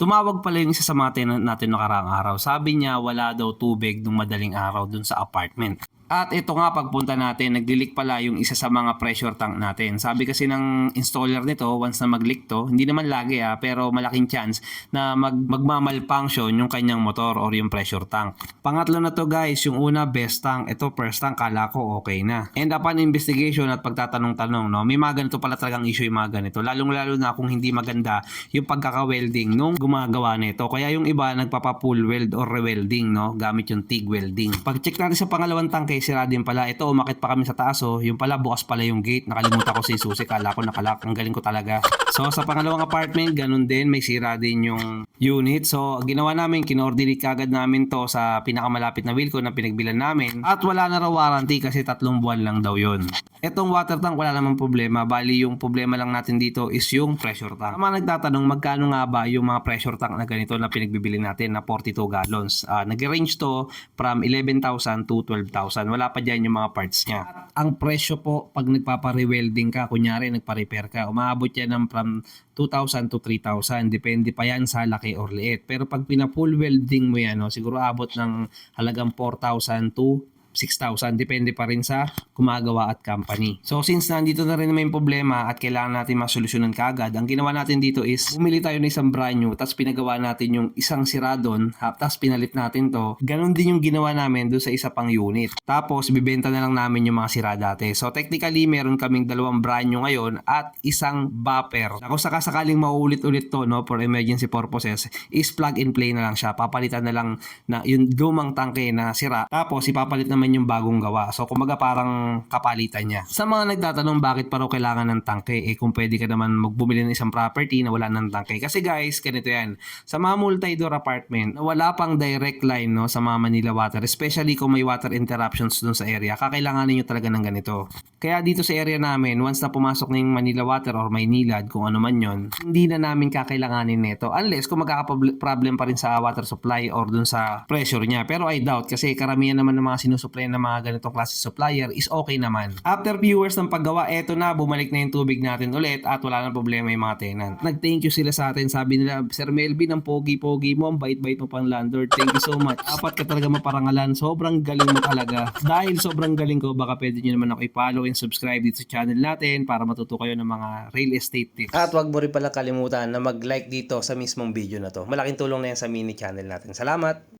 Tumawag pala yung isa sa mga tenant natin nakaraang araw. Sabi niya wala daw tubig nung madaling araw dun sa apartment. At ito nga pagpunta natin, nagdilik pala yung isa sa mga pressure tank natin. Sabi kasi ng installer nito, once na mag-leak to, hindi naman lagi ah, pero malaking chance na mag magmamalfunction yung kanyang motor or yung pressure tank. Pangatlo na to guys, yung una best tank, ito first tank, kala ko okay na. And upon investigation at pagtatanong-tanong, no, may mga ganito pala talagang issue yung mga ganito. Lalong-lalo na kung hindi maganda yung pagkaka-welding nung gumagawa nito. Kaya yung iba nagpapa-full weld or rewelding, no, gamit yung TIG welding. Pag-check natin sa pangalawang tangke, sira din pala. Ito, umakit pa kami sa taas, oh. Yung pala, bukas pala yung gate. Nakalimutan ko si Susi. Kala ko nakalak. Ang galing ko talaga. So, sa pangalawang apartment, ganun din. May sira din yung unit. So, ginawa namin, kinordinig kagad namin to sa pinakamalapit na Wilco na pinagbilan namin. At wala na raw warranty kasi tatlong buwan lang daw yon. Etong water tank, wala namang problema. Bali, yung problema lang natin dito is yung pressure tank. Mga nagtatanong, magkano nga ba yung mga pressure tank na ganito na pinagbibili natin na 42 gallons? Ah, nag-range to from 11,000 to 12,000. Wala pa dyan yung mga parts niya. At ang presyo po, pag nagpapa-rewelding ka, kunyari nagpa-repair ka, umaabot yan ng from 2,000 to 3,000. Depende pa yan sa laki or liit. Pero pag pina-full welding mo yan, no, siguro abot ng halagang 4,000 to 6,000. Depende pa rin sa gumagawa at company. So since nandito na rin naman yung problema at kailangan natin masolusyonan kagad, ang ginawa natin dito is bumili tayo ng isang brand new tapos pinagawa natin yung isang sira doon ha, tapos pinalit natin to. Ganon din yung ginawa namin doon sa isa pang unit. Tapos bibenta na lang namin yung mga sira dati. So technically meron kaming dalawang brand new ngayon at isang buffer. Na kung sakasakaling mauulit-ulit to no for emergency purposes is plug and play na lang siya. Papalitan na lang na yung lumang tangke na sira. Tapos ipapalit naman yung bagong gawa. So kumbaga parang kapalitan niya. Sa mga nagtatanong bakit pa raw kailangan ng tangke, eh kung pwede ka naman magbumili ng isang property na wala ng tangke. Kasi guys, ganito yan. Sa mga multi-door apartment, wala pang direct line no, sa mga Manila Water, especially kung may water interruptions dun sa area, kakailanganin nyo talaga ng ganito. Kaya dito sa area namin, once na pumasok na yung Manila Water or Maynilad, kung ano man yon, hindi na namin kakailanganin nito. Unless kung magkaka-problem pa rin sa water supply or dun sa pressure niya. Pero I doubt kasi karamihan naman ng mga sinusupply ng mga ganitong klase supplier is okay naman. After viewers ng paggawa, eto na, bumalik na yung tubig natin ulit at wala nang problema yung mga tenant. Nag-thank you sila sa atin. Sabi nila, Sir Melvin, ang pogi-pogi mo, ang bait-bait mo pang landlord. Thank you so much. Dapat ka talaga maparangalan. Sobrang galing mo talaga. Dahil sobrang galing ko, baka pwede nyo naman ako i-follow and subscribe dito sa channel natin para matuto kayo ng mga real estate tips. At wag mo rin pala kalimutan na mag-like dito sa mismong video na to. Malaking tulong na yan sa mini channel natin. Salamat!